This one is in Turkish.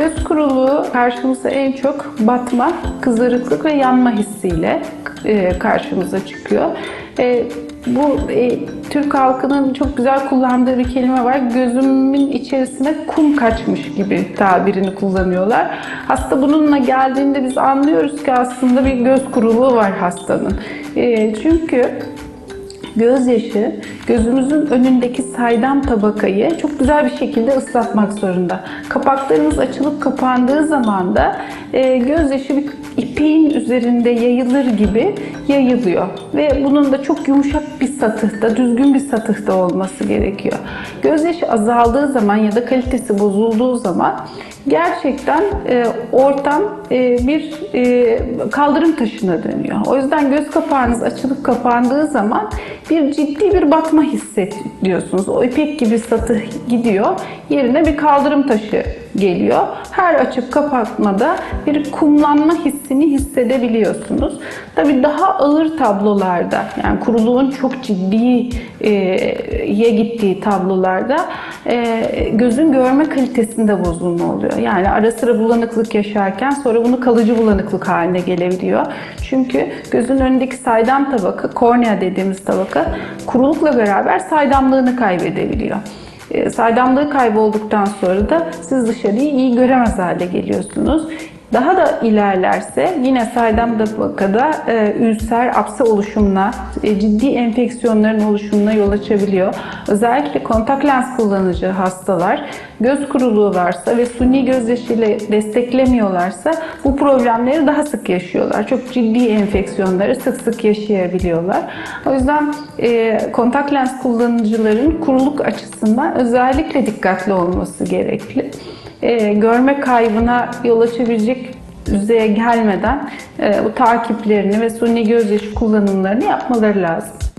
Göz kuruluğu karşımıza en çok batma, kızarıklık ve yanma hissiyle e, karşımıza çıkıyor. E, bu e, Türk halkının çok güzel kullandığı bir kelime var. Gözümün içerisine kum kaçmış gibi tabirini kullanıyorlar. Hasta bununla geldiğinde biz anlıyoruz ki aslında bir göz kuruluğu var hastanın. Çünkü gözyaşı gözümüzün önündeki saydam tabakayı çok güzel bir şekilde ıslatmak zorunda. Kapaklarımız açılıp kapandığı zaman da e, gözyaşı bir ipeğin üzerinde yayılır gibi yayılıyor. Ve bunun da çok yumuşak bir satıhta, düzgün bir satıhta olması gerekiyor. Gözyaşı azaldığı zaman ya da kalitesi bozulduğu zaman gerçekten e, ortam e, bir e, kaldırım taşına dönüyor. O yüzden göz kapağınız açılıp kapandığı zaman bir ciddi bir batma hissediyorsunuz. O ipek gibi satıh gidiyor. Yerine bir kaldırım taşı geliyor. Her açıp kapatmada bir kumlanma hissini hissedebiliyorsunuz. Tabii daha ağır tablolarda yani kuruluğun çok ciddiye gittiği tablolarda e, gözün görme kalitesinde bozulma oluyor. Yani ara sıra bulanıklık yaşarken sonra bunu kalıcı bulanıklık haline gelebiliyor. Çünkü gözün önündeki saydam tabaka, kornea dediğimiz tabaka kurulukla beraber saydamlığını kaybedebiliyor. E, Saydamlığı kaybolduktan sonra da siz dışarıyı iyi göremez hale geliyorsunuz. Daha da ilerlerse yine saydam tabakada e, ülser, apse oluşumuna, e, ciddi enfeksiyonların oluşumuna yol açabiliyor. Özellikle kontak lens kullanıcı hastalar göz kuruluğu varsa ve suni gözyaşı ile desteklemiyorlarsa bu problemleri daha sık yaşıyorlar. Çok ciddi enfeksiyonları sık sık yaşayabiliyorlar. O yüzden e, kontak lens kullanıcıların kuruluk açısından özellikle dikkatli olması gerekli e, görme kaybına yol açabilecek düzeye gelmeden e, bu takiplerini ve suni gözyaşı kullanımlarını yapmaları lazım.